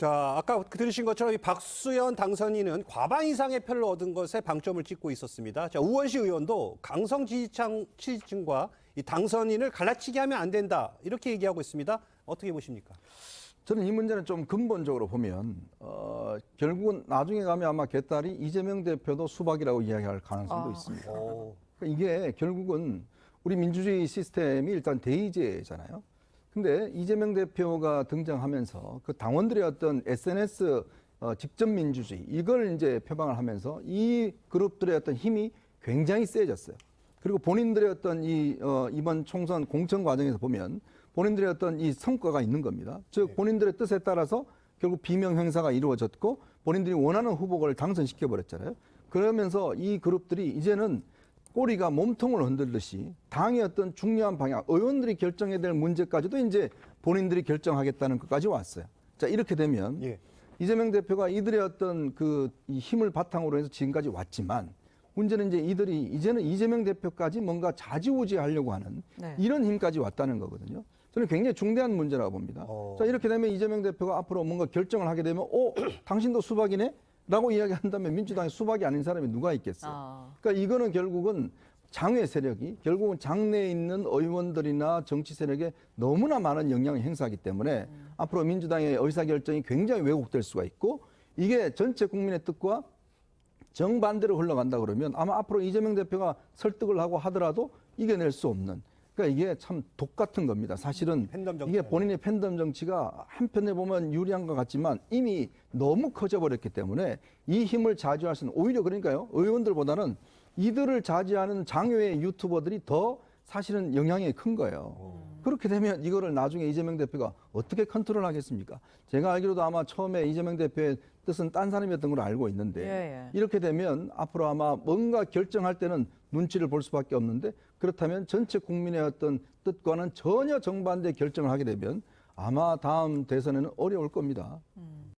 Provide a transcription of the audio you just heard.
자, 아까 들으신 것처럼 이 박수현 당선인은 과반 이상의 표를 얻은 것에 방점을 찍고 있었습니다. 자, 우원시 의원도 강성 지지층, 지지층과 이 당선인을 갈라치게 하면 안 된다. 이렇게 얘기하고 있습니다. 어떻게 보십니까? 저는 이 문제는 좀 근본적으로 보면 어, 결국은 나중에 가면 아마 개딸이 이재명 대표도 수박이라고 이야기할 가능성도 아. 있습니다. 오. 그러니까 이게 결국은 우리 민주주의 시스템이 일단 대의제잖아요. 근데 이재명 대표가 등장하면서 그 당원들의 어떤 SNS 어, 직접 민주주의 이걸 이제 표방을 하면서 이 그룹들의 어떤 힘이 굉장히 세졌어요. 그리고 본인들의 어떤 이 어, 이번 총선 공천 과정에서 보면 본인들의 어떤 이 성과가 있는 겁니다. 즉 본인들의 뜻에 따라서 결국 비명 행사가 이루어졌고 본인들이 원하는 후보를 당선시켜 버렸잖아요. 그러면서 이 그룹들이 이제는 꼬리가 몸통을 흔들듯이 당의 어떤 중요한 방향, 의원들이 결정해야 될 문제까지도 이제 본인들이 결정하겠다는 것까지 왔어요. 자 이렇게 되면 예. 이재명 대표가 이들의 어떤 그이 힘을 바탕으로 해서 지금까지 왔지만 문제는 이제 이들이 이제는 이재명 대표까지 뭔가 좌지우지 하려고 하는 네. 이런 힘까지 왔다는 거거든요. 저는 굉장히 중대한 문제라고 봅니다. 어. 자 이렇게 되면 이재명 대표가 앞으로 뭔가 결정을 하게 되면 어 당신도 수박이네? 라고 이야기한다면 민주당에 수박이 아닌 사람이 누가 있겠어요. 아. 그러니까 이거는 결국은 장외 세력이 결국은 장내에 있는 의원들이나 정치 세력에 너무나 많은 영향을 행사하기 때문에 앞으로 민주당의 의사결정이 굉장히 왜곡될 수가 있고 이게 전체 국민의 뜻과 정반대로 흘러간다 그러면 아마 앞으로 이재명 대표가 설득을 하고 하더라도 이겨낼 수 없는 그러니까 이게 참 독 같은 겁니다. 사실은 팬덤 정치. 이게 본인의 팬덤 정치가 한편에 보면 유리한 것 같지만 이미 너무 커져버렸기 때문에 이 힘을 자주할 수는 오히려 그러니까요 의원들보다는 이들을 자제하는 장외의 유튜버들이 더 사실은 영향이 큰 거예요. 그렇게 되면 이거를 나중에 이재명 대표가 어떻게 컨트롤 하겠습니까? 제가 알기로도 아마 처음에 이재명 대표의 뜻은 딴 사람이었던 걸로 알고 있는데 예, 예. 이렇게 되면 앞으로 아마 뭔가 결정할 때는 눈치를 볼 수밖에 없는데 그렇다면 전체 국민의 어떤 뜻과는 전혀 정반대 결정을 하게 되면 아마 다음 대선에는 어려울 겁니다.